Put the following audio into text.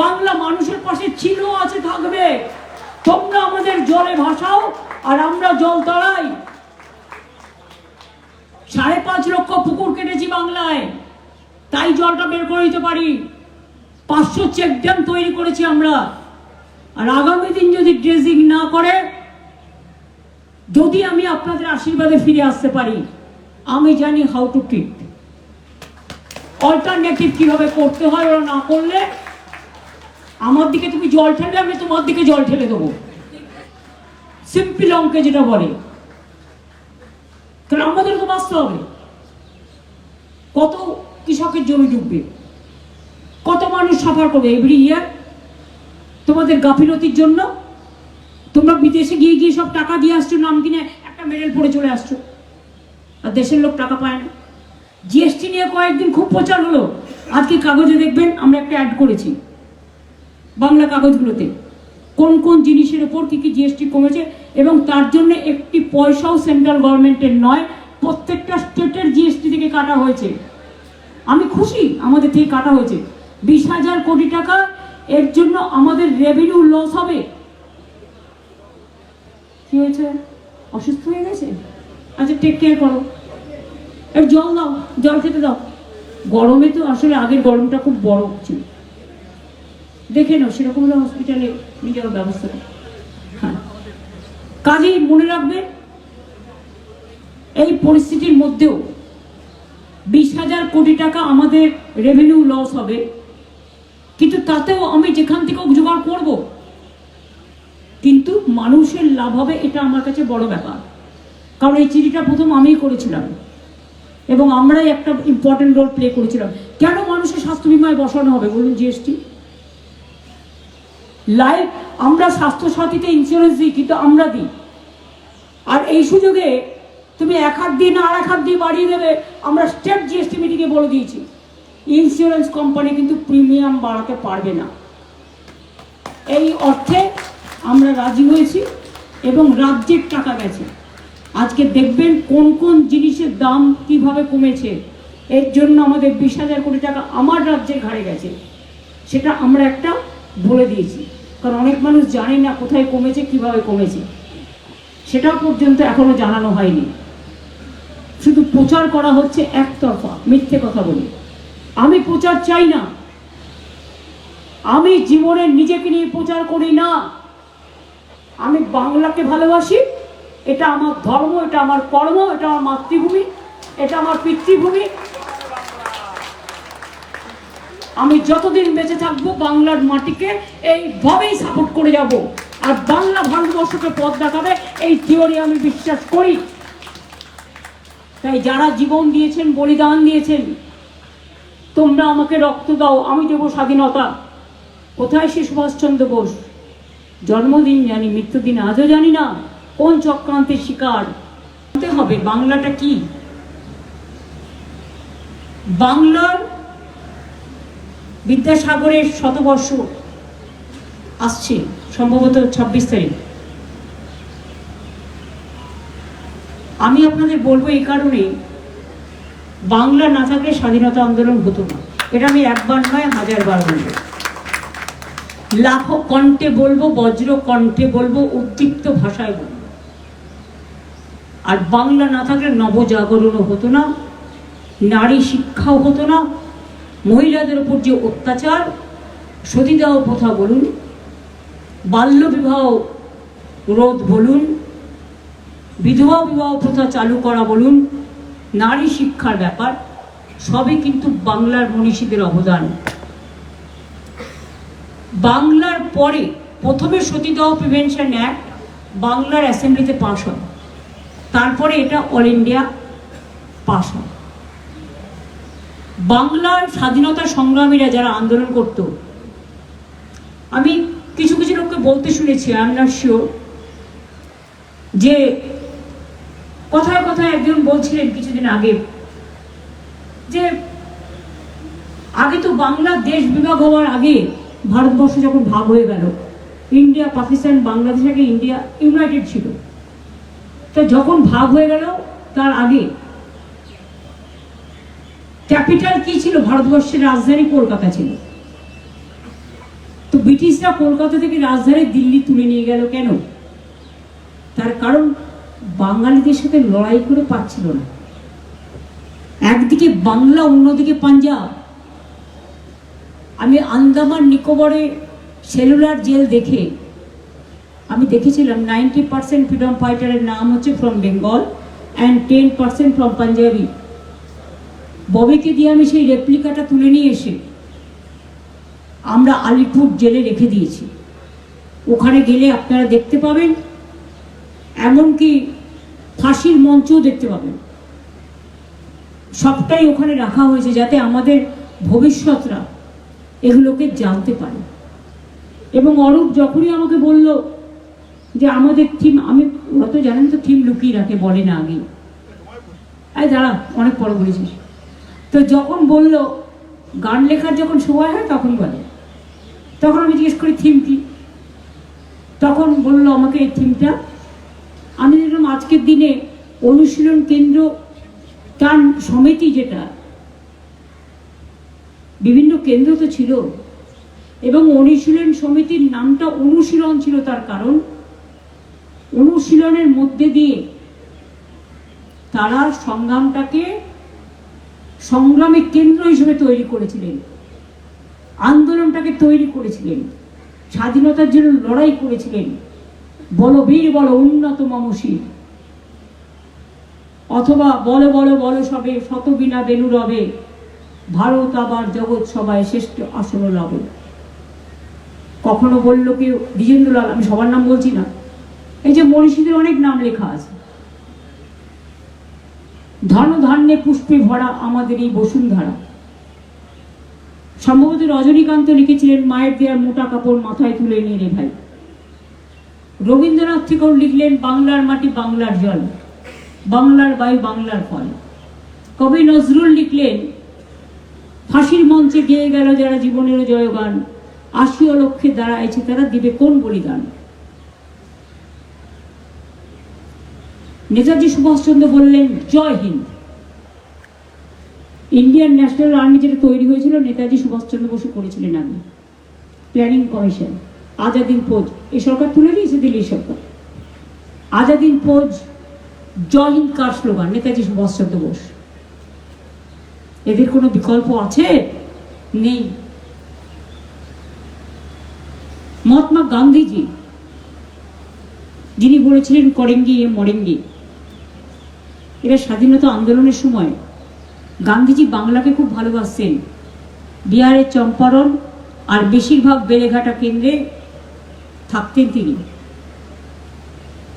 বাংলা মানুষের পাশে ছিল আছে, থাকবে। তোমরা আমাদের জলে ভাসাও, আর আমরা জল তড়াই সাড়ে পাঁচ লক্ষ পুকুর কেটেছি বাংলায়। তাই জলটা বের করে দিতে পারি। পাঁচশো চেক ড্যাম তৈরি করেছি আমরা। আর আগামী দিন যদি ড্রেজিং না করে, যদি আমি আপনাদের আশীর্বাদে ফিরে আসতে পারি, আমি জানি হাউ টু ট্রিট অল্টারনেটিভ কীভাবে করতে হয় ওরা না করলে আমার দিকে তুমি জল ঠেলে আমি তোমার দিকে জল ঠেলে দেবো। সিম্পল অঙ্কে যেটা বলে। কারণ আমাদের তো বাঁচতে হবে। কত কৃষকের জমি ডুববে? কত মানুষ সাফার করবে? এভরি ইয়ার তোমাদের গাফিলতির জন্য তোমরা বিদেশে গিয়ে গিয়ে সব টাকা দিয়ে আসছো, নাম কিনে একটা মেডেল পড়ে চলে আসছো। আর দেশের লোক টাকা পায় না। জিএসটি নিয়ে কয়েকদিন খুব প্রচার হলো। আজকে কাগজে দেখবেন আমরা একটা অ্যাড করেছি। বাংলা কাগজগুলোতে। কোন কোন জিনিসের ওপর কি কি জিএসটি কমেছে এবং তার জন্য একটি পয়সাও সেন্ট্রাল গভর্নমেন্টের নয়, প্রত্যেকটা স্টেটের জিএসটি থেকে কাটা হয়েছে। আমি খুশি আমাদের থেকে কাটা হয়েছে। বিশ হাজার কোটি টাকা, এর জন্য আমাদের রেভিনিউ লস হবে। কি হয়েছে? অসুস্থ হয়ে গেছে? আচ্ছা টেক কেয়ার করো। এর জল দাও, জল খেতে দাও। গরমে তো আসলে আগের গরমটা খুব বড় ছিল। দেখে নাও, সেরকম হলে হসপিটালে নিয়ে যাওয়ার ব্যবস্থা হ্যাঁ। কাজেই মনে রাখবেন এই পরিস্থিতির মধ্যেও বিশ হাজার কোটি টাকা আমাদের রেভিনিউ লস হবে, কিন্তু তাতেও আমি যেখান থেকেও জোগাড় করব, কিন্তু মানুষের লাভ হবে, এটা আমার কাছে বড় ব্যাপার। কারণ এই চিঠিটা প্রথম আমিই করেছিলাম, এবং আমরাই একটা ইম্পর্টেন্ট রোল প্লে করেছিলাম। কেন মানুষের স্বাস্থ্য বিমায় বসানো হবে? বলুন জিএসটি লাইফ আমরা স্বাস্থ্য সাথীতে ইন্স্যুরেন্স দিই, কিন্তু আমরা দিই। আর এই সুযোগে তুমি এক হাত দিয়ে না আর এক হাত দিয়ে বাড়িয়ে দেবে, আমরা স্টেট জিএসটি মিটিংয়ে বলে দিয়েছি। ইন্স্যুরেন্স কোম্পানি কিন্তু প্রিমিয়াম বাড়াতে পারবে না। এই অর্থে আমরা রাজি হয়েছি এবং রাজ্যের টাকা গেছে। আজকে দেখবেন কোন কোন জিনিসের দাম কীভাবে কমেছে। এর জন্য আমাদের বিশ হাজার কোটি টাকা আমার রাজ্যের ঘাড়ে গেছে। সেটা আমরা একটা বলে দিয়েছি। কারণ অনেক মানুষ জানে না কোথায় কমেছে, কীভাবে কমেছে। সেটা পর্যন্ত এখনও জানানো হয়নি। শুধু প্রচার করা হচ্ছে একতরফা, মিথ্যে কথা বলে। আমি প্রচার চাই না। আমি জীবনে নিজেকে নিয়ে প্রচার করি না। আমি বাংলাকে ভালোবাসি। এটা আমার ধর্ম, এটা আমার কর্ম, এটা আমার মাতৃভূমি, এটা আমার পিতৃভূমি। আমি যতদিন বেঁচে থাকব, বাংলার মাটিকে এইভাবেই সাপোর্ট করে যাব। আর বাংলা ভারতবর্ষকে পথ দেখাবে, এই থিওরি আমি বিশ্বাস করি। তাই যারা জীবন দিয়েছেন, বলিদান দিয়েছেন, তোমরা আমাকে রক্ত দাও, আমি দেবো স্বাধীনতা। কোথায় সে সুভাষচন্দ্র বোস? জন্মদিন জানি, মৃত্যুদিন আজও জানি না। কোন চক্রান্তের শিকার? হবে বাংলাটা কি। বাংলার বিদ্যাসাগরের শতবর্ষ আসছে, সম্ভবত ছাব্বিশ তারিখ। আমি আপনাদের বলব এই কারণে বাংলা না থাকলে স্বাধীনতা আন্দোলন হতো না। এটা আমি একবার নয়, হাজারবার বলব। লাখো কণ্ঠে বলব, বজ্র কণ্ঠে বলব, উদ্দীপ্ত ভাষায় বলব। আর বাংলা না থাকলে নবজাগরণও হতো না, নারী শিক্ষাও হতো না মহিলাদের উপর যে অত্যাচার সতীদাহ প্রথা বলুন বাল্যবিবাহ রোধ বলুন, বিধবা বিবাহ প্রথা চালু করা বলুন, নারী শিক্ষার ব্যাপার, সবই কিন্তু বাংলার মনীষীদের অবদান। বাংলার পরে প্রথমে সতীদাহ প্রিভেনশন অ্যাক্ট বাংলার অ্যাসেম্বলিতে পাশ হয়। তারপরে এটা অল ইন্ডিয়া পাশ হয়। বাংলার স্বাধীনতা সংগ্রামীরা যারা আন্দোলন করত, আমি কিছু কিছু লোককে বলতে শুনেছি আই যে কথায় কথায় একজন বলছিলেন কিছুদিন আগে যে আগে তো বাংলা দেশ বিভাগ হওয়ার আগে ভারতবর্ষ যখন ভাগ হয়ে গেল, ইন্ডিয়া, পাকিস্তান, বাংলাদেশ আগে ইন্ডিয়া, ইউনাইটেড ছিল। তা যখন ভাগ হয়ে গেল, তার আগে ক্যাপিটাল কি ছিল? ভারতবর্ষের রাজধানী কলকাতা ছিল। তো ব্রিটিশরা কলকাতা থেকে রাজধানী দিল্লি তুলে নিয়ে গেল কেন? তার কারণ বাঙালিদের সাথে লড়াই করে পাচ্ছিল না। একদিকে বাংলা, অন্যদিকে পাঞ্জাব। আমি আন্দামান নিকোবরে সেলুলার জেল দেখে আমি দেখেছিলাম নাইনটি পার্সেন্ট ফ্রিডম ফাইটারের নাম হচ্ছে from Bengal and ten percent from Punjabi ববিকে দিয়ে আমি সেই রেপ্লিকাটা তুলে নিয়ে এসে আমরা আলিপুর জেলে রেখে দিয়েছি। ওখানে গেলে আপনারা দেখতে পাবেন, এমনকি ফাঁসির মঞ্চও দেখতে পাবেন। সবটাই ওখানে রাখা হয়েছে যাতে আমাদের ভবিষ্যৎরা এগুলোকে জানতে পারে। এবং অরূপ যখনই আমাকে বলল যে আমাদের থিম আমি, ওরা তো জানেন তো থিম লুকিয়ে রাখে, বলে না আগে। আরে দাঁড়া, অনেক পরে বলেছিস। তো যখন বলল, গান লেখার যখন সময় হয় তখন বলে। তখন আমি জিজ্ঞেস করি, থিম কি? তখন বলল আমাকে, এই থিমটা। আমি দেখলাম আজকের দিনে অনুশীলন কেন্দ্র টান সমিতি যেটা, বিভিন্ন কেন্দ্র তো ছিল, এবং অনুশীলন সমিতির নামটা অনুশীলন ছিল তার কারণ। অনুশীলনের মধ্যে দিয়ে তারা সংগ্রামটাকে সংগ্রামের কেন্দ্র হিসেবে তৈরি করেছিলেন। আন্দোলনটাকে তৈরি করেছিলেন। স্বাধীনতার জন্য লড়াই করেছিলেন। বলো বীর, বলো উন্নত মমশীর অথবা বলো বলো বলো সবে শত বিনা বেনু রবে। ভারত আবার জগৎ সবাই শ্রেষ্ঠ আসন লবে কখনো বলল কেউ, দ্বিজেন্দ্রলাল, আমি সবার নাম বলছি না। এই যে মনীষীদের অনেক নাম লেখা আছে। ধন ধান্যে পুষ্পে ভরা আমাদের এই বসুন্ধরা। সম্ভবত রজনীকান্ত লিখেছিলেন, মায়ের দেওয়ার মোটা কাপড় মাথায় তুলে নিয়ে রে ভাই। রবীন্দ্রনাথ ঠাকুর লিখলেন, বাংলার মাটি বাংলার জল, বাংলার বায়ু বাংলার ফল। কবি নজরুল লিখলেন, ফাঁসির মঞ্চে গেয়ে গেল যারা জীবনের জয়গান আশিও লক্ষ্যে দাঁড়াইছে তারা দিবে কোন বলিদান? নেতাজি সুভাষচন্দ্র বললেন, Jai Hind. Indian national army যেটা তৈরি হয়েছিল, নেতাজি সুভাষচন্দ্র বসু করেছিলেন আগে। প্ল্যানিং কমিশন, আজাদিন ফৌজ, এই সরকার তুলে নিয়েছে দিল্লি সরকার। আজাদিন ফৌজ, জয় হিন্দ কার স্লোগান? নেতাজি সুভাষচন্দ্র বোস। এদের কোনো বিকল্প আছে? নেই। মহাত্মা গান্ধীজি, যিনি বলেছিলেন, করেঙ্গি এ মরেঙ্গি। এরা স্বাধীনতা আন্দোলনের সময় গান্ধীজি বাংলাকে খুব ভালোবাসতেন। বিহারের চম্পারণ আর বেশিরভাগ বেলেঘাটা কেন্দ্রে থাকতেন তিনি।